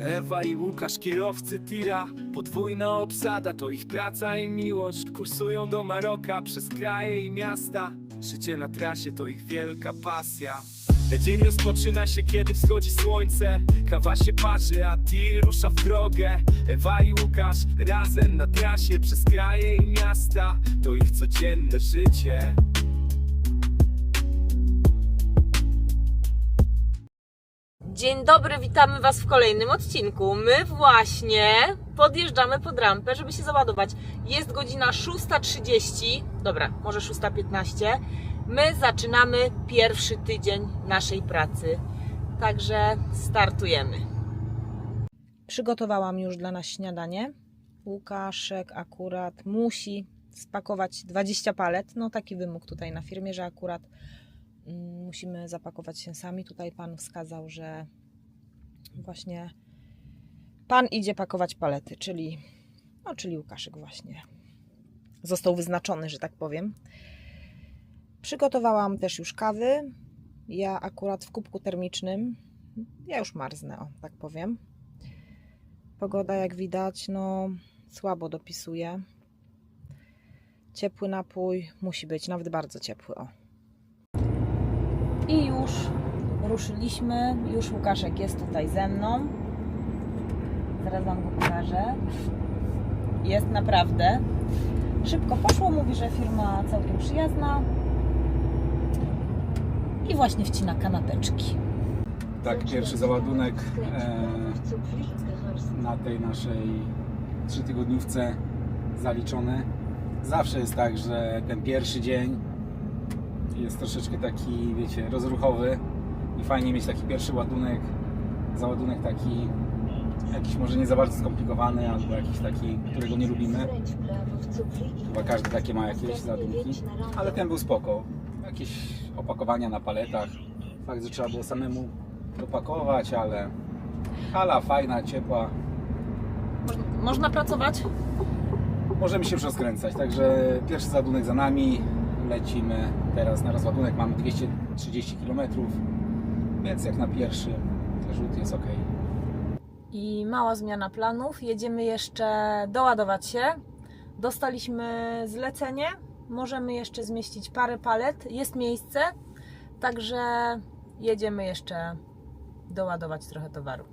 Ewa i Łukasz, kierowcy tira. Podwójna obsada, to ich praca i miłość. Kursują do Maroka przez kraje i miasta. Życie na trasie to ich wielka pasja. Dzień rozpoczyna się, kiedy wschodzi słońce. Kawa się parzy, a tir rusza w drogę. Ewa i Łukasz razem na trasie Przez kraje i miasta. To ich codzienne życie Dzień dobry, witamy Was w kolejnym odcinku. My właśnie podjeżdżamy pod rampę, żeby się załadować. Jest godzina 6.30, dobra, może 6.15. My zaczynamy pierwszy tydzień naszej pracy, także startujemy. Przygotowałam już dla nas śniadanie. Łukaszek akurat musi spakować 20 palet. No taki wymóg tutaj na firmie, że akurat musimy zapakować się sami. Tutaj pan wskazał, że właśnie pan idzie pakować palety, czyli no, czyli Łukaszek właśnie został wyznaczony, że tak powiem. Przygotowałam też już kawy. Ja akurat w kubku termicznym. Ja już marznę, o, tak powiem. Pogoda, jak widać, no słabo dopisuje. Ciepły napój musi być, nawet bardzo ciepły. O. I już ruszyliśmy. Już Łukaszek jest tutaj ze mną. Zaraz Wam go pokażę. Jest naprawdę. Szybko poszło. Mówi, że firma całkiem przyjazna. I właśnie wcina kanapeczki. Tak, pierwszy załadunek e, na tej naszej trzytygodniówce zaliczony. Zawsze jest tak, że ten pierwszy dzień jest troszeczkę taki, wiecie, rozruchowy i fajnie mieć taki pierwszy ładunek, załadunek taki jakiś może nie za bardzo skomplikowany, albo jakiś taki, którego nie lubimy. Chyba każdy takie ma jakieś załadunki, ale ten był spoko. Jakieś opakowania na paletach. Fakt, że trzeba było samemu dopakować, ale hala fajna, ciepła. Można pracować? Możemy się już rozkręcać, także pierwszy załadunek za nami. Lecimy teraz na rozładunek, mamy 230 km, więc jak na pierwszy rzut jest ok. I mała zmiana planów. Jedziemy jeszcze doładować się. Dostaliśmy zlecenie. Możemy jeszcze zmieścić parę palet. Jest miejsce. Także jedziemy jeszcze doładować trochę towaru.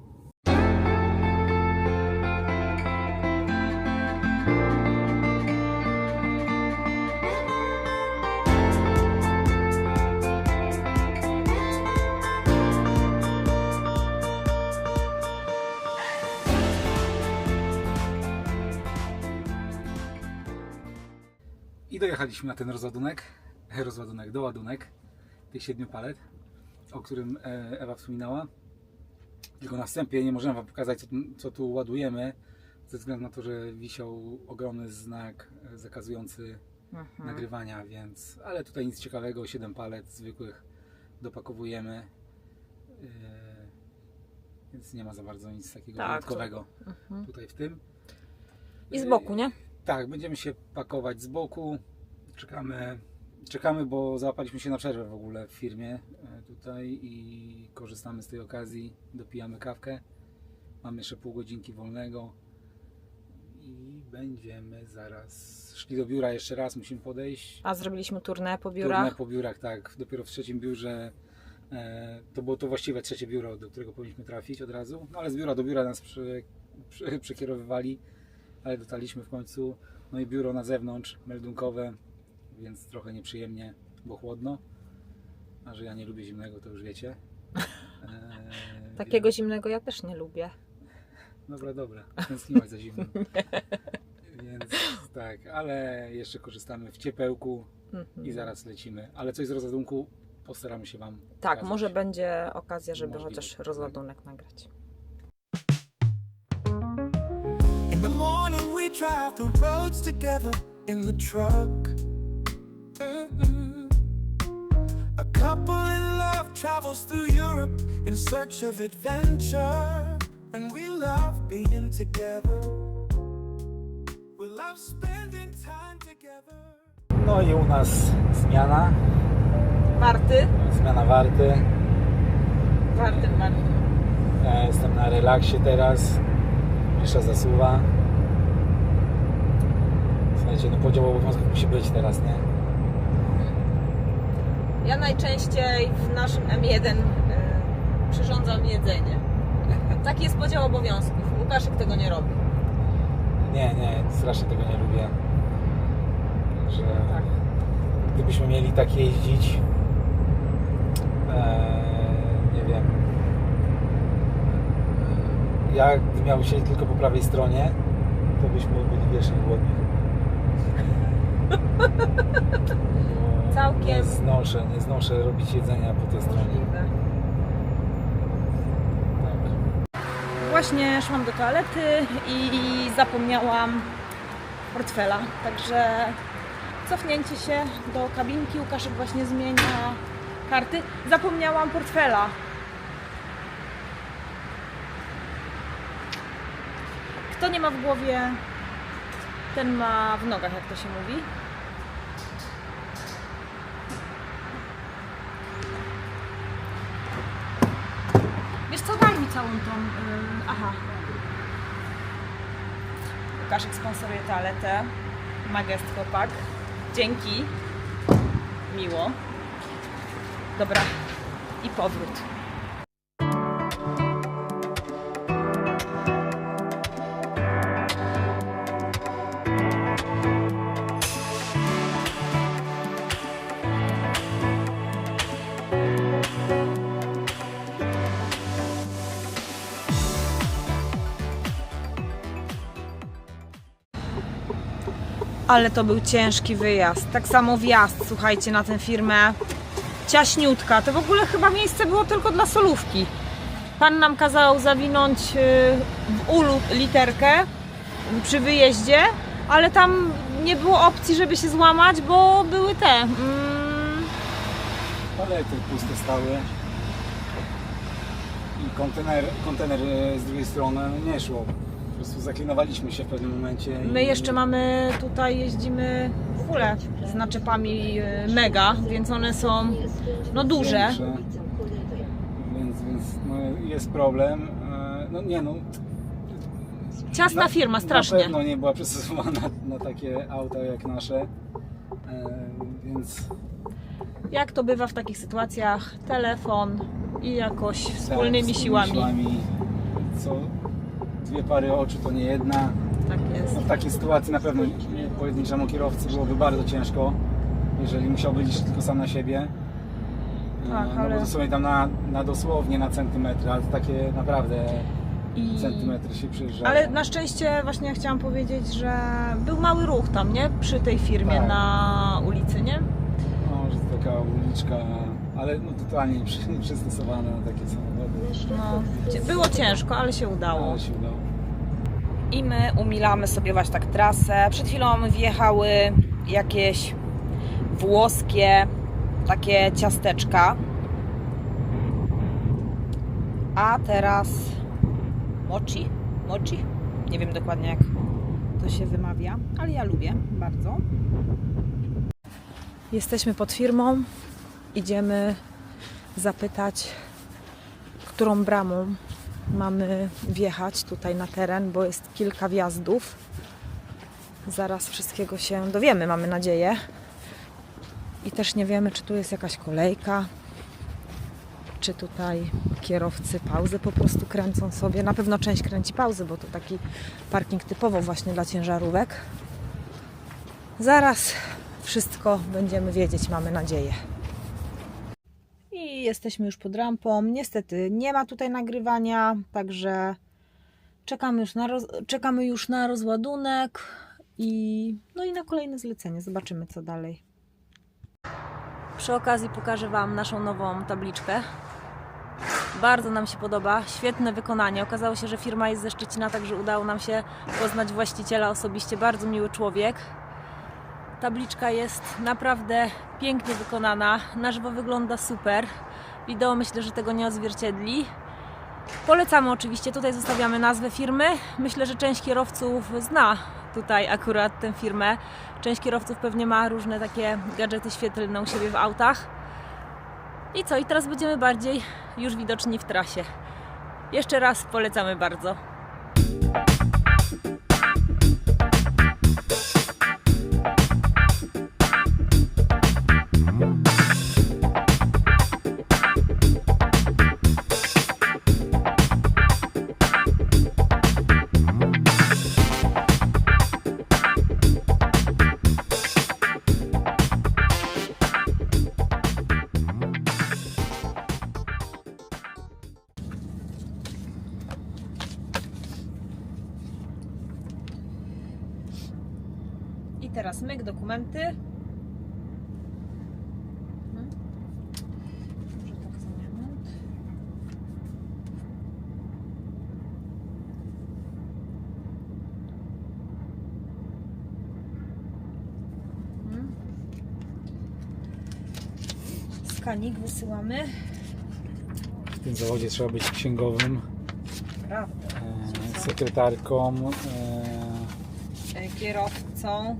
I dojechaliśmy na ten rozładunek, rozładunek, doładunek tych siedmiu palet, o którym e, Ewa wspominała. Tylko na wstępie nie możemy Wam pokazać, co, tu- co tu ładujemy, ze względu na to, że wisiał ogromny znak e, zakazujący Mhm. nagrywania, więc, ale tutaj nic ciekawego, 7 palet zwykłych dopakowujemy, yy, więc nie ma za bardzo nic takiego Tak, wyjątkowego Mhm. tutaj w tym. I z boku, nie? Tak, będziemy się pakować z boku. Czekamy, czekamy, bo załapaliśmy się na przerwę w ogóle w firmie e, tutaj i korzystamy z tej okazji, dopijamy kawkę. Mamy jeszcze pół godzinki wolnego i będziemy zaraz szli do biura jeszcze raz, musimy podejść. A zrobiliśmy turnę po biurach. Turnę po biurach, tak. Dopiero w trzecim biurze e, to było to właściwe trzecie biuro, do którego powinniśmy trafić od razu. No ale z biura do biura nas przy, przy, przekierowywali, ale dotarliśmy w końcu. No i biuro na zewnątrz, meldunkowe, więc trochę nieprzyjemnie, bo chłodno. A że ja nie lubię zimnego, to już wiecie. E, Takiego zimnego ja też nie lubię. Dobra, dobra. Tęskniłaś za zimą. Więc tak, ale jeszcze korzystamy w ciepełku Mhm. i zaraz lecimy. Ale coś z rozładunku postaramy się Wam Tak, pokazać. może będzie okazja, żeby Możliwe, chociaż tak. rozładunek nagrać. We drive the roads together in the truck. Mm-mm. A couple in love travels through Europe in search of adventure. And we love being together. We love spending time together. No i u nas zmiana, Warty? zmiana warty. Warty, warty. Ja jestem na relaksie teraz. Misza zasuwa. Słuchajcie, no podział obowiązków musi być teraz, nie? Ja najczęściej w naszym M1 y, przyrządzam jedzenie. Taki jest podział obowiązków. Łukaszek tego nie robi. Nie, nie, strasznie tego nie lubię. Że Tak. gdybyśmy mieli tak jeździć, e, nie wiem, ja gdy miał siedzieć tylko po prawej stronie, to byśmy byli wiecznie głodni. Bo Całkiem. Nie znoszę, nie znoszę robić jedzenia po tej stronie. Tak. Właśnie szłam do toalety i zapomniałam portfela. Także cofnięcie się do kabinki. Łukaszek właśnie zmienia karty. Zapomniałam portfela. Kto nie ma w głowie, ten ma w nogach, jak to się mówi. Wiesz co, daj mi całą tą... Yy, aha. Łukaszek sponsoruje toaletę. Magest chłopak. Dzięki. Miło. Dobra. I powrót. Ale to był ciężki wyjazd. Tak samo wjazd, słuchajcie, na tę firmę. Ciaśniutka. To w ogóle chyba miejsce było tylko dla solówki. Pan nam kazał zawinąć y, w ulu literkę przy wyjeździe, ale tam nie było opcji, żeby się złamać, bo były te. Mm, Palety puste stały. I kontener, kontener e, z drugiej strony nie szło. Po prostu zaklinowaliśmy się w pewnym momencie. i- my jeszcze mamy tutaj, jeździmy w ogóle z naczepami y, mega, więc one są no duże. większe. Więc, więc no, jest problem. E, No nie no. Ciasna na- firma, Na strasznie. pewno nie była przystosowana na takie auta jak nasze. E, Więc Jak to bywa w takich sytuacjach, telefon i jakoś wspólnymi tak, siłami. Co dwie pary oczu to nie jedna. Tak jest. No, w takiej sytuacji na pewno pojedynczemu kierowcy byłoby bardzo ciężko, jeżeli musiałby liczyć tylko sam na siebie. Tak, E, no ale- bo dosłownie tam na, na dosłownie na centymetry, ale to takie naprawdę I... centymetry się przyjeżdżają. Ale na szczęście właśnie chciałam powiedzieć, że był mały ruch tam, nie? Przy tej firmie Tak. na ulicy, nie? No, że to taka uliczka, ale no, totalnie przy- nieprzystosowana na takie samochody. No, było ciężko, ale się udało. Ale się udało. I my umilamy sobie właśnie tak trasę. Przed chwilą wjechały jakieś włoskie takie ciasteczka. A teraz mochi. Mochi? Nie wiem dokładnie jak to się wymawia, ale ja lubię bardzo. Jesteśmy pod firmą. Idziemy zapytać, którą bramą mamy wjechać tutaj na teren, bo jest kilka wjazdów. Zaraz wszystkiego się dowiemy, mamy nadzieję. I też nie wiemy, czy tu jest jakaś kolejka, czy tutaj kierowcy pauzy po prostu kręcą sobie. Na pewno część kręci pauzy, bo to taki parking typowo właśnie dla ciężarówek. Zaraz wszystko będziemy wiedzieć, mamy nadzieję. Jesteśmy już pod rampą. Niestety nie ma tutaj nagrywania, także czekamy już na, roz, czekamy już na rozładunek i, no i na kolejne zlecenie. Zobaczymy co dalej. Przy okazji pokażę Wam naszą nową tabliczkę. Bardzo nam się podoba, świetne wykonanie. Okazało się, że firma jest ze Szczecina, także udało nam się poznać właściciela osobiście. Bardzo miły człowiek. Tabliczka jest naprawdę pięknie wykonana. Na żywo wygląda super. Wideo myślę, że tego nie odzwierciedli. Polecamy oczywiście, tutaj zostawiamy nazwę firmy. Myślę, że część kierowców zna tutaj akurat tę firmę. Część kierowców pewnie ma różne takie gadżety świetlne u siebie w autach. I co? I teraz będziemy bardziej już widoczni w trasie. Jeszcze raz polecamy bardzo. Teraz myk, dokumenty. Mhm. Może tak za moment. Mhm. Skanik wysyłamy. W tym zawodzie trzeba być księgowym, Prawda. e, sekretarką, e, E, Kierowcą.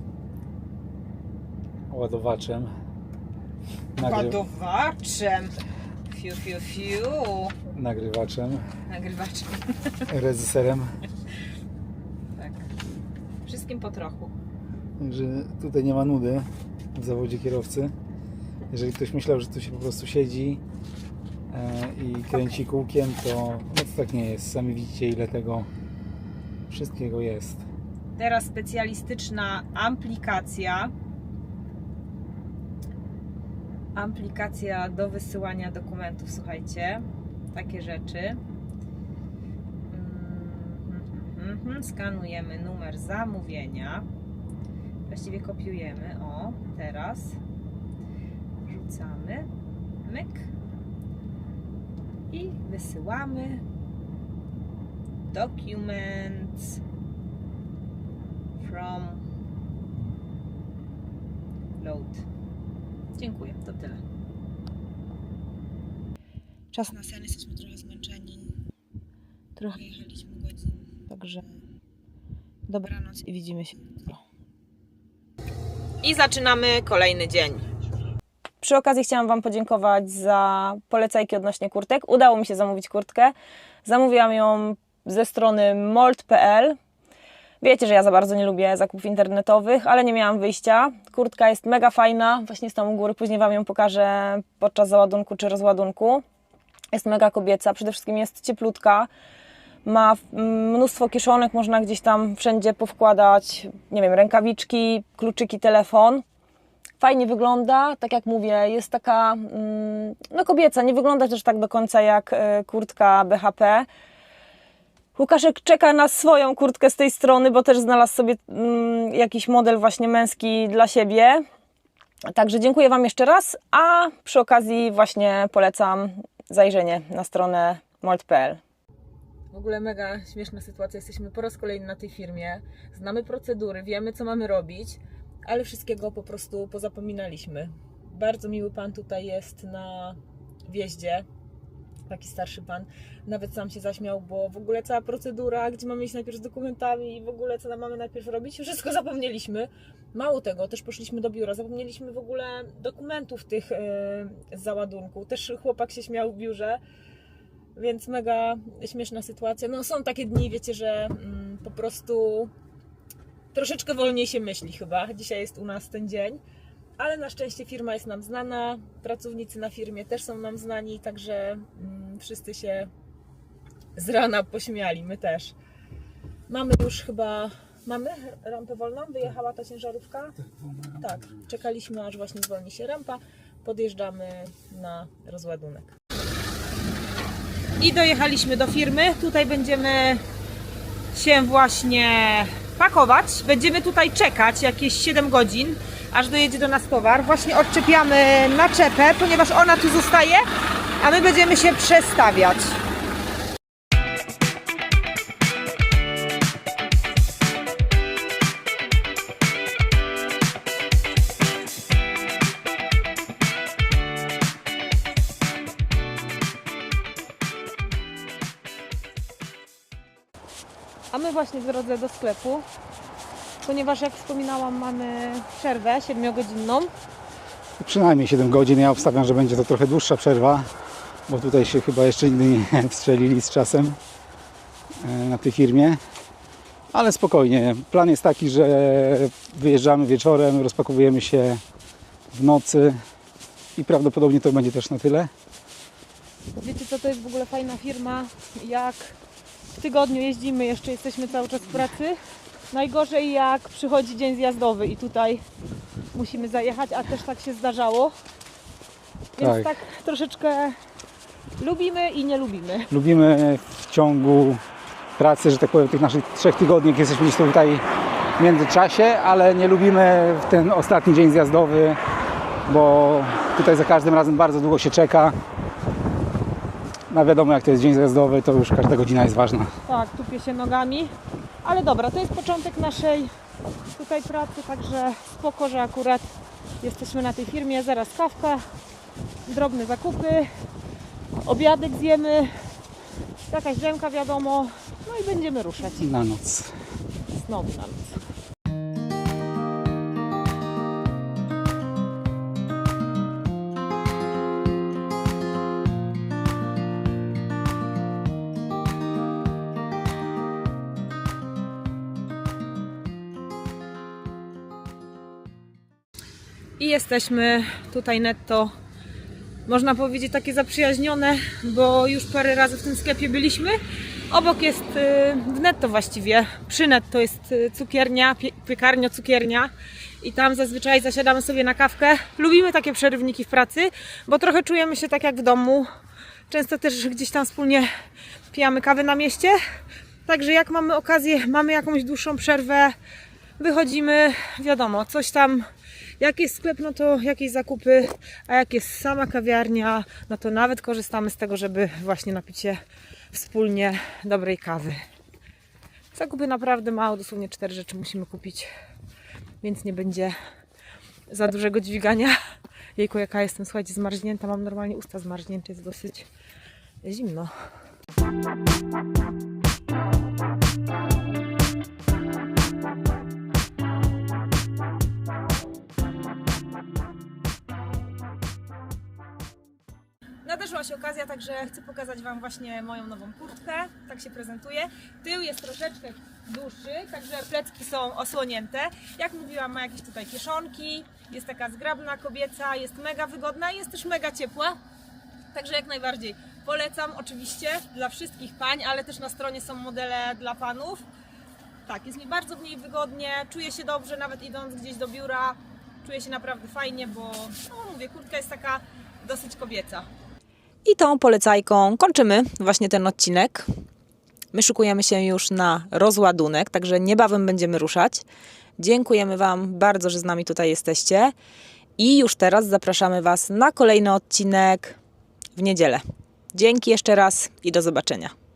ładowaczem, nagry, Ładowaczem. Fiu, fiu, fiu. nagrywaczem, Nagrywaczem. reżyserem. Tak. Wszystkim po trochu. Także tutaj nie ma nudy w zawodzie kierowcy. Jeżeli ktoś myślał, że tu się po prostu siedzi e, i kręci kółkiem, to, no to tak nie jest. Sami widzicie ile tego wszystkiego jest. Teraz specjalistyczna aplikacja. Aplikacja do wysyłania dokumentów, słuchajcie. Takie rzeczy. Mhm. Skanujemy numer zamówienia. Właściwie kopiujemy. O, teraz. Wrzucamy. Myk. I wysyłamy. Documents from load. Dziękuję, to tyle. Czas na sen, jesteśmy trochę zmęczeni. Trochę jechaliśmy godzin, także dobranoc i widzimy się jutro. I zaczynamy kolejny dzień. Przy okazji chciałam Wam podziękować za polecajki odnośnie kurtek. Udało mi się zamówić kurtkę. Zamówiłam ją ze strony mold.pl. Wiecie, że ja za bardzo nie lubię zakupów internetowych, ale nie miałam wyjścia. Kurtka jest mega fajna, właśnie jest tam u góry, później Wam ją pokażę podczas załadunku czy rozładunku. Jest mega kobieca, przede wszystkim jest cieplutka. Ma mnóstwo kieszonek, można gdzieś tam wszędzie powkładać, nie wiem, rękawiczki, kluczyki, telefon. Fajnie wygląda, tak jak mówię, jest taka mm, no kobieca, nie wygląda też tak do końca jak e, kurtka BHP. Łukaszek czeka na swoją kurtkę z tej strony, bo też znalazł sobie mm, jakiś model właśnie męski dla siebie. Także dziękuję Wam jeszcze raz, a przy okazji właśnie polecam zajrzenie na stronę mold.pl. W ogóle mega śmieszna sytuacja. Jesteśmy po raz kolejny na tej firmie. Znamy procedury, wiemy co mamy robić, ale wszystkiego po prostu pozapominaliśmy. Bardzo miły pan tutaj jest na wjeździe. Taki starszy pan. Nawet sam się zaśmiał, bo w ogóle cała procedura, gdzie mamy iść najpierw z dokumentami i w ogóle co nam mamy najpierw robić, wszystko zapomnieliśmy. Mało tego, też poszliśmy do biura, zapomnieliśmy w ogóle dokumentów tych e, z załadunku. Też chłopak się śmiał w biurze, więc mega śmieszna sytuacja. No są takie dni, wiecie, że mm, po prostu troszeczkę wolniej się myśli chyba. Dzisiaj jest u nas ten dzień. Ale na szczęście firma jest nam znana, pracownicy na firmie też są nam znani, także mm, wszyscy się z rana pośmiali, my też. Mamy już chyba, mamy rampę wolną? Wyjechała ta ciężarówka? Tak, czekaliśmy aż właśnie zwolni się rampa, podjeżdżamy na rozładunek. I dojechaliśmy do firmy, tutaj będziemy się właśnie pakować. Będziemy tutaj czekać jakieś 7 godzin, aż dojedzie do nas towar. Właśnie odczepiamy naczepę, ponieważ ona tu zostaje, a my będziemy się przestawiać. Właśnie w drodze do sklepu, ponieważ jak wspominałam, mamy przerwę 7-godzinną. Przynajmniej 7 godzin. Ja obstawiam, że będzie to trochę dłuższa przerwa. bo tutaj się chyba jeszcze nigdy nie strzelili z czasem e, na tej firmie. Ale spokojnie. Plan jest taki, że wyjeżdżamy wieczorem, rozpakowujemy się w nocy i prawdopodobnie to będzie też na tyle. Wiecie co, to jest w ogóle fajna firma, jak w tygodniu jeździmy, jeszcze jesteśmy cały czas w pracy. Najgorzej jak przychodzi dzień zjazdowy i tutaj musimy zajechać, a też tak się zdarzało. Więc Tak. tak, troszeczkę lubimy i nie lubimy. Lubimy w ciągu pracy, że tak powiem, tych naszych trzech tygodni, jak jesteśmy gdzieś tutaj w międzyczasie, ale nie lubimy w ten ostatni dzień zjazdowy, bo tutaj za każdym razem bardzo długo się czeka. No wiadomo, jak to jest dzień zjazdowy, to już każda godzina jest ważna. Tak, tupię się nogami. Ale dobra, to jest początek naszej tutaj pracy, także spoko, że akurat jesteśmy na tej firmie. Zaraz kawka, drobne zakupy, obiadek zjemy, jakaś drzemka wiadomo, no i będziemy ruszać Na noc. znowu na noc. I jesteśmy tutaj netto, można powiedzieć, takie zaprzyjaźnione, bo już parę razy w tym sklepie byliśmy. Obok jest y, w netto właściwie, przy netto jest y, cukiernia, pie- piekarnia, cukiernia i tam zazwyczaj zasiadamy sobie na kawkę. Lubimy takie przerywniki w pracy, bo trochę czujemy się tak jak w domu. Często też gdzieś tam wspólnie pijamy kawę na mieście. Także jak mamy okazję, mamy jakąś dłuższą przerwę, wychodzimy, wiadomo, coś tam, jak jest sklep, no to jakieś zakupy, a jak jest sama kawiarnia, no to nawet korzystamy z tego, żeby właśnie napić się wspólnie dobrej kawy. Zakupy naprawdę mało, dosłownie cztery rzeczy musimy kupić, więc nie będzie za dużego dźwigania. Jejku, jaka jestem, słuchajcie, zmarznięta, mam normalnie usta zmarznięte, jest dosyć zimno. Nadeszła się okazja, także chcę pokazać Wam właśnie moją nową kurtkę. Tak się prezentuje. Tył jest troszeczkę dłuższy, także plecki są osłonięte. Jak mówiłam, ma jakieś tutaj kieszonki. Jest taka zgrabna, kobieca, jest mega wygodna i jest też mega ciepła. Także jak najbardziej polecam oczywiście dla wszystkich pań, ale też na stronie są modele dla panów. Tak, jest mi bardzo w niej wygodnie, czuję się dobrze, nawet idąc gdzieś do biura. Czuję się naprawdę fajnie, bo no mówię, kurtka jest taka dosyć kobieca. I tą polecajką kończymy właśnie ten odcinek. My szykujemy się już na rozładunek, także niebawem będziemy ruszać. Dziękujemy Wam bardzo, że z nami tutaj jesteście. I już teraz zapraszamy Was na kolejny odcinek w niedzielę. Dzięki jeszcze raz i do zobaczenia.